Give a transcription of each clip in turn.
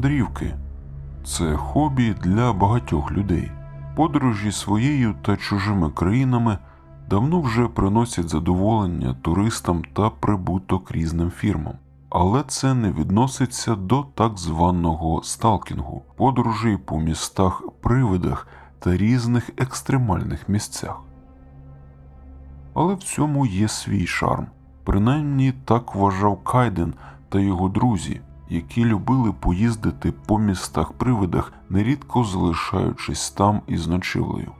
Мандрівки це хобі для багатьох людей. Подорожі своєю та чужими країнами давно вже приносять задоволення туристам та прибуток різним фірмам. Але це не відноситься до так званого сталкінгу, подорожей по містах, привидах та різних екстремальних місцях. Але в цьому є свій шарм. Принаймні так вважав Кайден та його друзі, які любили поїздити по містах привидах, нерідко залишаючись там із ночівлею.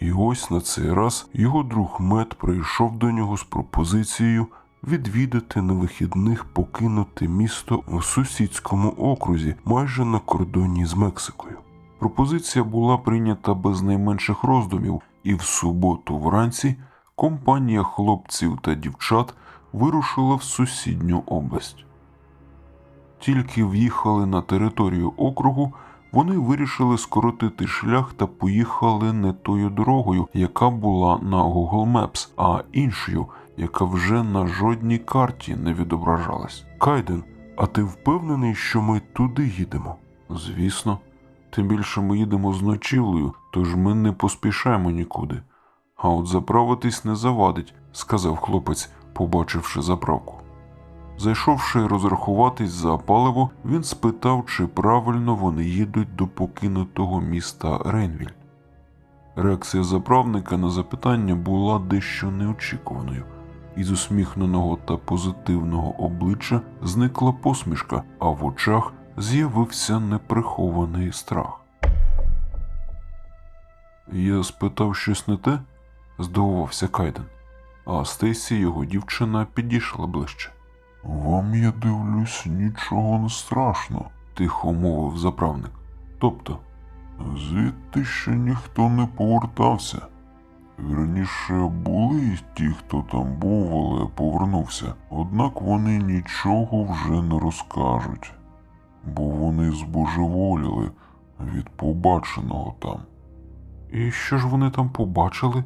І ось на цей раз його друг Мет прийшов до нього з пропозицією відвідати на вихідних покинуте місто в сусідському окрузі, майже на кордоні з Мексикою. Пропозиція була прийнята без найменших роздумів, і в суботу вранці компанія хлопців та дівчат вирушила в сусідню область. Тільки в'їхали на територію округу, вони вирішили скоротити шлях та поїхали не тою дорогою, яка була на Google Maps, а іншою, яка вже на жодній карті не відображалась. Кайден, а ти впевнений, що ми туди їдемо? Звісно. Тим більше ми їдемо з ночівлею, тож ми не поспішаємо нікуди. А от заправитись не завадить, сказав хлопець, побачивши заправку. Зайшовши розрахуватись за паливо, він спитав, чи правильно вони їдуть до покинутого міста Рейнвіль. Реакція заправника на запитання була дещо неочікуваною. Із усміхненого та позитивного обличчя зникла посмішка, а в очах з'явився неприхований страх. Я спитав щось не те, здивувався Кайден, а Стейсі, його дівчина, підійшла ближче. Вам, я дивлюсь, нічого не страшно. Тихо мовив заправник. Тобто, Звідти ще ніхто не повертався. Раніше були ті, хто там був, але повернувся. Однак вони нічого вже не розкажуть, бо вони збожеволіли від побаченого там. і що ж вони там побачили?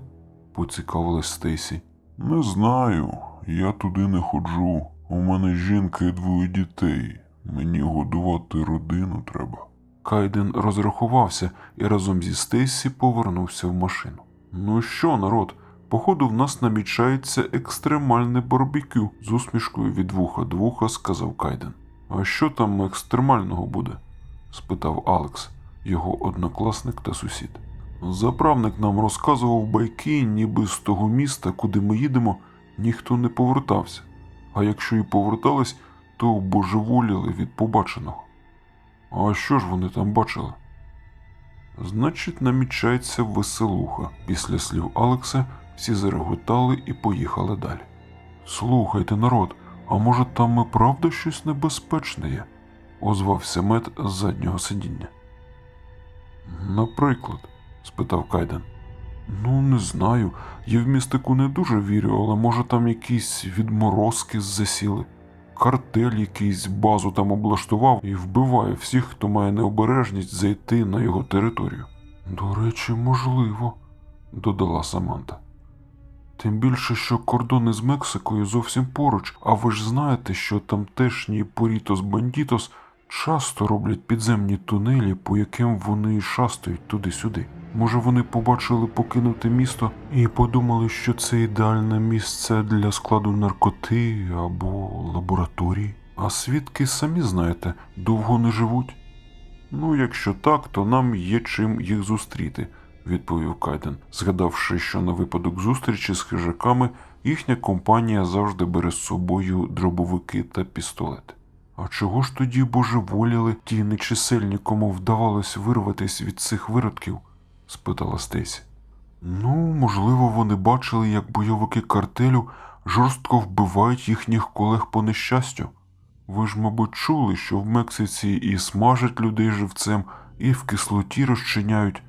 поцікавилась Стейсі. Не знаю, я туди не ходжу. У мене жінка і двоє дітей. Мені годувати родину треба. Кайден розрахувався і разом зі Стейсі повернувся в машину. Ну що, народ, походу, в нас намічається екстремальне барбекю, з усмішкою від вуха до вуха сказав Кайден. А що там екстремального буде? спитав Алекс, його однокласник та сусід. Заправник нам розказував байки, ніби з того міста, куди ми їдемо, ніхто не повертався. А якщо і повертались, то божеволіли від побаченого. А що ж вони там бачили? Значить, намічається веселуха. Після слів Алекса всі зареготали і поїхали далі. Слухайте, народ, а може там і правда щось небезпечне є? озвався мед з заднього сидіння. Наприклад, спитав Кайден. Ну, не знаю. Я в містику не дуже вірю, але може там якісь відморозки засіли. Картель якийсь базу там облаштував і вбиває всіх, хто має необережність зайти на його територію. До речі, можливо, додала Саманта. Тим більше, що кордони з Мексикою зовсім поруч, а ви ж знаєте, що тамтешні Порітос Бандітос часто роблять підземні тунелі, по яким вони шастають туди-сюди. Може, вони побачили покинуте місто і подумали, що це ідеальне місце для складу наркоти або лабораторії. А свідки самі знаєте, довго не живуть. Ну, якщо так, то нам є чим їх зустріти, відповів Кайден, згадавши, що на випадок зустрічі з хижаками їхня компанія завжди бере з собою дробовики та пістолети. А чого ж тоді божеволіли ті нечисельні, кому вдавалось вирватися від цих виродків? спитала Стейсі. Ну, можливо, вони бачили, як бойовики картелю жорстко вбивають їхніх колег по нещастю. Ви ж, мабуть, чули, що в Мексиці і смажать людей живцем, і в кислоті розчиняють,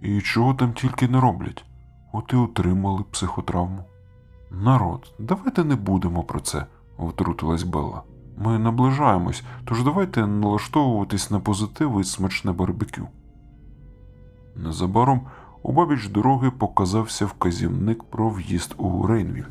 і чого там тільки не роблять. От і отримали психотравму. Народ, давайте не будемо про це, втрутилась Белла. Ми наближаємось, тож давайте налаштовуватись на позитив і смачне барбекю. Незабаром обабіч дороги показався вказівник про в'їзд у Рейнвіль.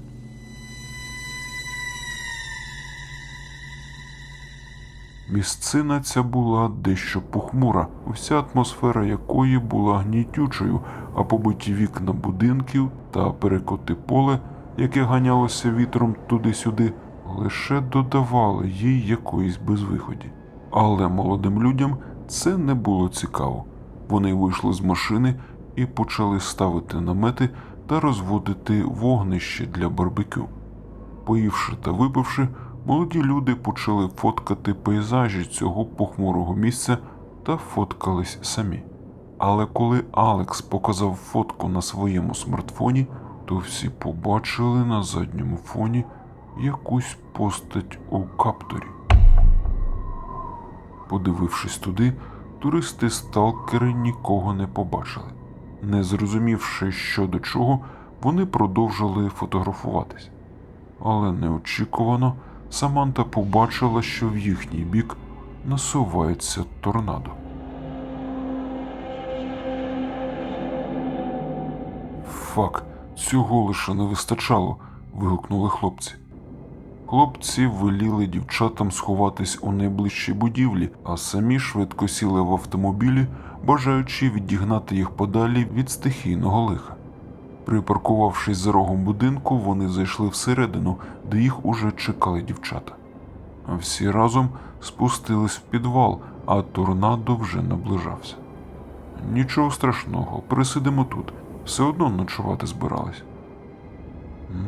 Місцина ця була дещо похмура, вся атмосфера якої була гнітючою, а побиті вікна будинків та перекоти поле, яке ганялося вітром туди-сюди, лише додавали їй якоїсь безвиході. Але молодим людям це не було цікаво. Вони вийшли з машини і почали ставити намети та розводити вогнище для барбекю. Поївши та випивши, молоді люди почали фоткати пейзажі цього похмурого місця та фоткались самі. Але коли Алекс показав фотку на своєму смартфоні, то всі побачили на задньому фоні якусь постать у каптурі. Подивившись туди, туристи сталкери нікого не побачили. Не зрозумівши, що до чого, вони продовжили фотографуватись. Але неочікувано Саманта побачила, що в їхній бік насувається торнадо. Фак, цього лише не вистачало. вигукнули хлопці. Хлопці веліли дівчатам сховатись у найближчій будівлі, а самі швидко сіли в автомобілі, бажаючи відігнати їх подалі від стихійного лиха. Припаркувавшись за рогом будинку, вони зайшли всередину, де їх уже чекали дівчата. Всі разом спустились в підвал, а торнадо вже наближався. Нічого страшного, пересидимо тут. Все одно ночувати збирались.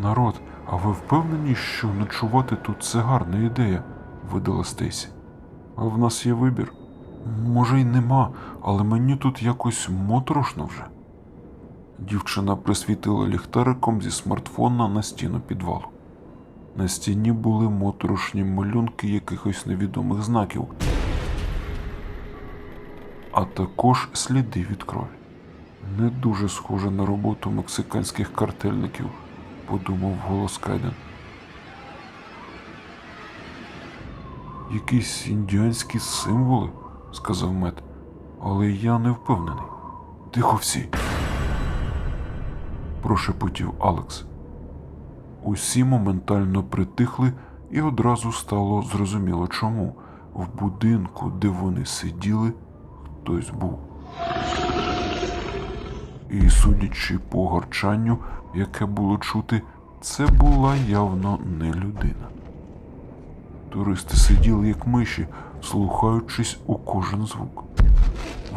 Народ, а ви впевнені, що ночувати тут це гарна ідея? видала Стейсі. А в нас є вибір. Може, й нема, але мені тут якось моторошно вже. Дівчина присвітила ліхтариком зі смартфона на стіну підвалу. На стіні були моторошні малюнки якихось невідомих знаків, а також сліди від крові. Не дуже схоже на роботу мексиканських картельників, подумав голос Кайден. Якісь індіанські символи, сказав Мет, але я не впевнений. Тихо всі. Прошепотів Алекс. Усі моментально притихли, і одразу стало зрозуміло чому. В будинку, де вони сиділи, хтось був. І, судячи по гарчанню, яке було чути, це була явно не людина. Туристи сиділи як миші, слухаючись у кожен звук.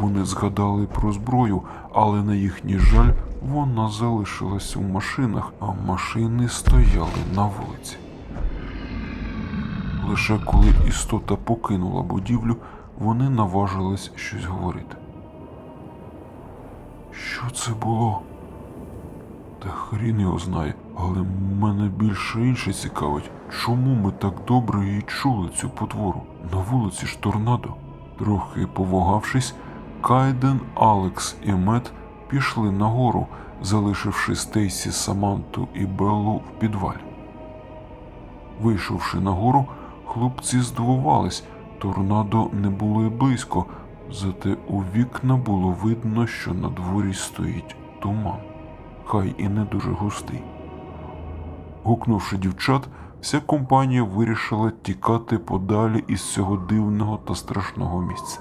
Вони згадали про зброю, але на їхній жаль вона залишилась у машинах, а машини стояли на вулиці. Лише коли істота покинула будівлю, вони наважились щось говорити. Що це було? Та хрін його знає, але мене більше інше цікавить, чому ми так добре і чули цю потвору? На вулиці ж торнадо. Трохи повагавшись, Кайден, Алекс і Мет пішли нагору, залишивши Стейсі, Саманту і Беллу в підвалі. Вийшовши нагору, хлопці здивувались, торнадо не було й близько, зате у вікна було видно, що на дворі стоїть туман, хай і не дуже густий. Гукнувши дівчат, вся компанія вирішила тікати подалі із цього дивного та страшного місця.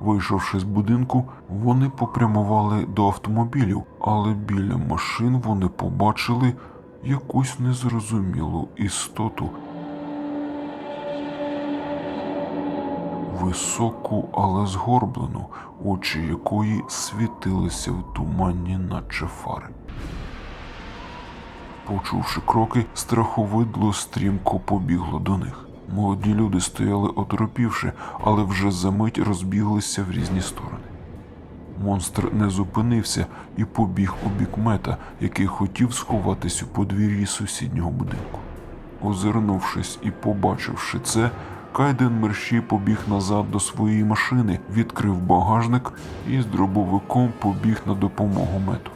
Вийшовши з будинку, вони попрямували до автомобілів, але біля машин вони побачили якусь незрозумілу істоту. Високу, але згорблену, очі якої світилися в тумані, наче фари. Почувши кроки, страховидло стрімко побігло до них. Молоді люди стояли оторопівши, але вже за мить розбіглися в різні сторони. Монстр не зупинився і побіг у бік мета, який хотів сховатись у подвір'ї сусіднього будинку. Озирнувшись і побачивши це, Кайден мерщій побіг назад до своєї машини, відкрив багажник і з дробовиком побіг на допомогу мету.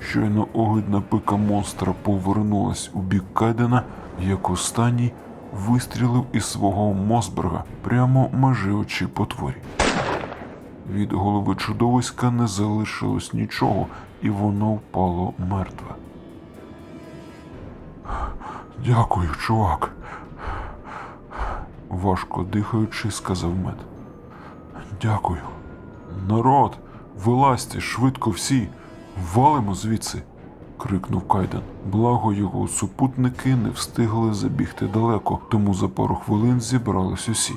Щойно огидна пика монстра повернулась у бік Кайдена, як останній вистрілив із свого Мосберга прямо межі очі потворі. Від голови чудовиська не залишилось нічого, і воно впало мертве. Дякую, чувак. Важко дихаючи, сказав мед. Дякую. Народ, вилазьте швидко всі, валимо звідси. крикнув Кайден. Благо його супутники не встигли забігти далеко, тому за пару хвилин зібрались усі.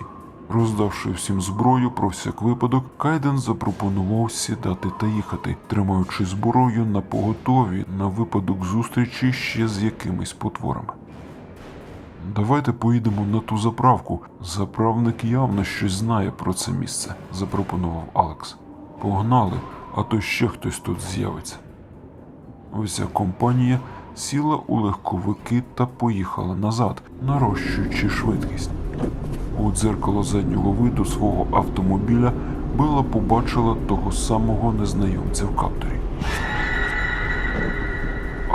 Роздавши всім зброю про всяк випадок, Кайден запропонував сідати та їхати, тримаючи зброю на поготові на випадок зустрічі ще з якимись потворами. Давайте поїдемо на ту заправку. Заправник явно щось знає про це місце, запропонував Алекс. Погнали, а то ще хтось тут з'явиться. Вся компанія сіла у легковики та поїхала назад, нарощуючи швидкість. У дзеркало заднього виду свого автомобіля Бела побачила того самого незнайомця в каптурі.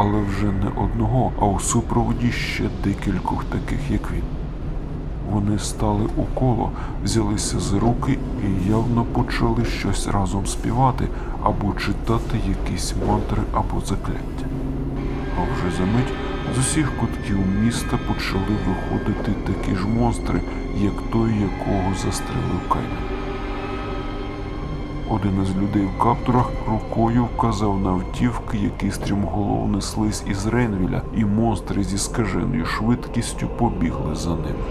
Але вже не одного, а у супроводі ще декількох таких, як він. Вони стали у коло, взялися за руки і явно почали щось разом співати або читати якісь мантри або закляття. А вже за мить з усіх кутків міста почали виходити такі ж монстри, як той, якого застрелив Кайден. Один із людей в каптурах рукою вказав на автівки, які стрімголов неслись із Рейнвіля, і монстри зі скаженою швидкістю побігли за ними.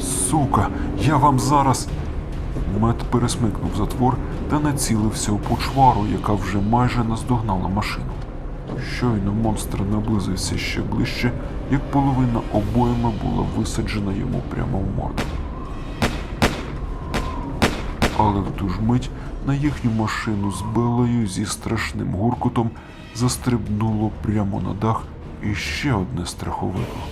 Сука, я вам зараз. Мед пересмикнув затвор та націлився у почвару, яка вже майже наздогнала машину. Щойно монстр наблизився ще ближче, як половина обойми була висаджена йому прямо в морду. Але в ту ж мить на їхню машину з Белою зі страшним гуркутом застрибнуло прямо на дах іще одне страховидло.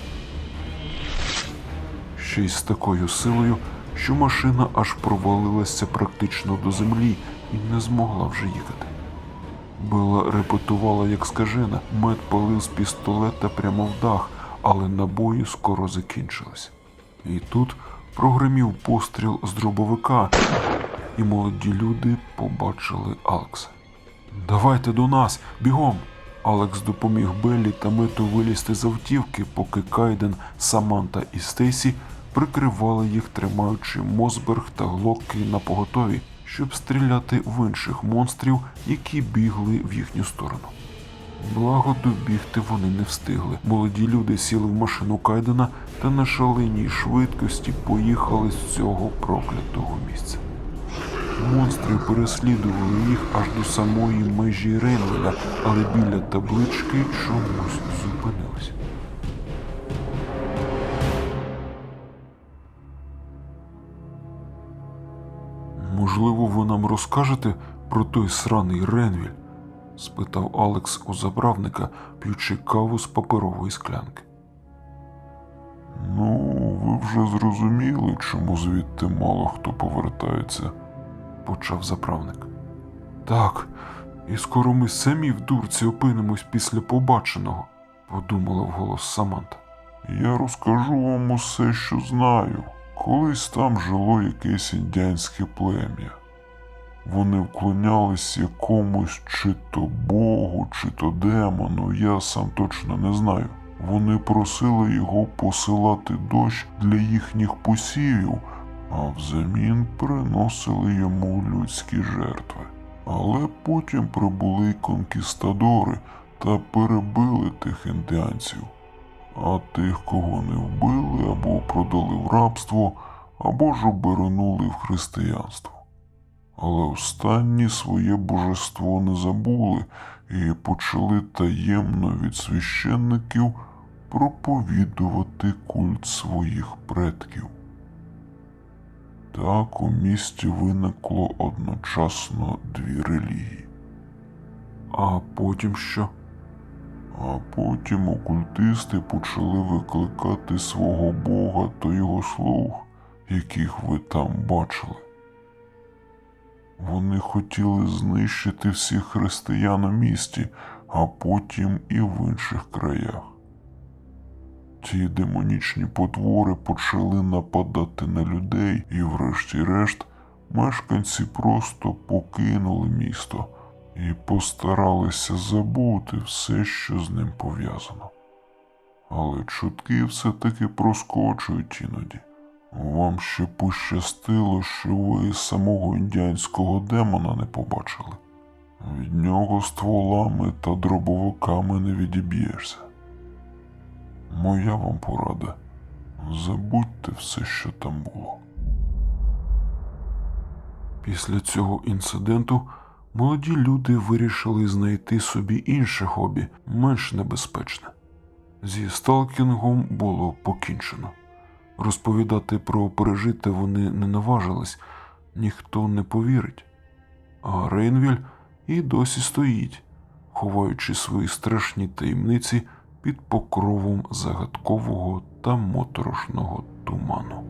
Ще й з такою силою, що машина аж провалилася практично до землі і не змогла вже їхати. Бела репетувала як скажена, мед палив з пістолета прямо в дах, але набої скоро закінчились. І тут прогримів постріл з дробовика, і молоді люди побачили Алекса. Давайте до нас, бігом! Алекс допоміг Беллі та Мету вилізти з автівки, поки Кайден, Саманта і Стейсі прикривали їх, тримаючи Мосберг та Глокки на поготові, щоб стріляти в інших монстрів, які бігли в їхню сторону. Благо добігти вони не встигли. Молоді люди сіли в машину Кайдена та на шаленій швидкості поїхали з цього проклятого місця. Монстри переслідували їх аж до самої межі Рейнвеля, але біля таблички чомусь зупинились. Можливо, ви нам розкажете про той сраний Ренвіль? спитав Алекс у заправника, п'ючи каву з паперової склянки. Ну, ви вже зрозуміли, чому звідти мало хто повертається. Почав заправник. Так, і скоро ми самі в дурці опинимось після побаченого, подумала вголос Саманта. Я розкажу вам усе, що знаю. Колись там жило якесь індіанське плем'я. Вони вклонялись якомусь чи то богу, чи то демону, я сам точно не знаю. Вони просили його посилати дощ для їхніх посівів, а взамін приносили йому людські жертви. Але потім прибули конкістадори та перебили тих індіанців. А тих, кого не вбили або продали в рабство, або ж обернули в християнство. Але останні своє божество не забули і почали таємно від священників проповідувати культ своїх предків. Так у місті виникло одночасно дві релігії. А потім що? А потім окультисти почали викликати свого Бога та його слуг, яких ви там бачили. Вони хотіли знищити всіх християн у місті, а потім і в інших краях. Ті демонічні потвори почали нападати на людей, і, врешті-решт, мешканці просто покинули місто і постаралися забути все, що з ним пов'язано. Але чутки все-таки проскочують іноді. Вам ще пощастило, що ви самого індіанського демона не побачили. Від нього стволами та дробовиками не відіб'єшся. Моя вам порада. Забудьте все, що там було. Після цього інциденту молоді люди вирішили знайти собі інше хобі, менш небезпечне. Зі сталкінгом було покінчено. Розповідати про пережите вони не наважились, ніхто не повірить. А Рейнвіль і досі стоїть, ховаючи свої страшні таємниці під покровом загадкового та моторошного туману.